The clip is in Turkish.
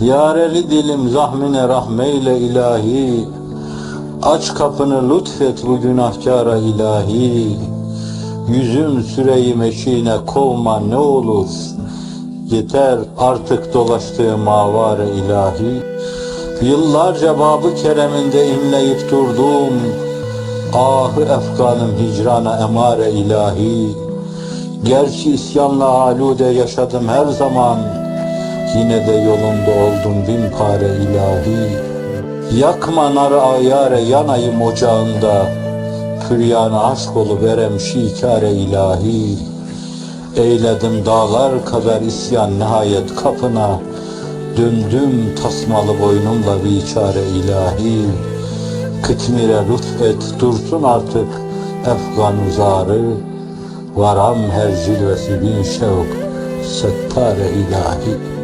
Yareli dilim zahmine rahmeyle ilahi. Aç kapını lütfet bu günahkara ilahi. Yüzüm süreyim eşiğine kovma ne olur. Yeter artık dolaştığım avare ilahi. Yıllarca babı kereminde inleyip durdum. Ahı efkanım hicrana emare ilahi. Gerçi isyanla alude yaşadım her zaman Yine de yolunda oldum bin pare ilahi. Yakma narı ayare yanayım ocağında. Füryana aşk olu verem şikare ilahi. Eyledim dağlar kadar isyan nihayet kapına. Döndüm tasmalı boynumla biçare ilahi. Kıtmire lütfet dursun artık Efgan uzarı. Varam her cilvesi bin şevk Settare ilahi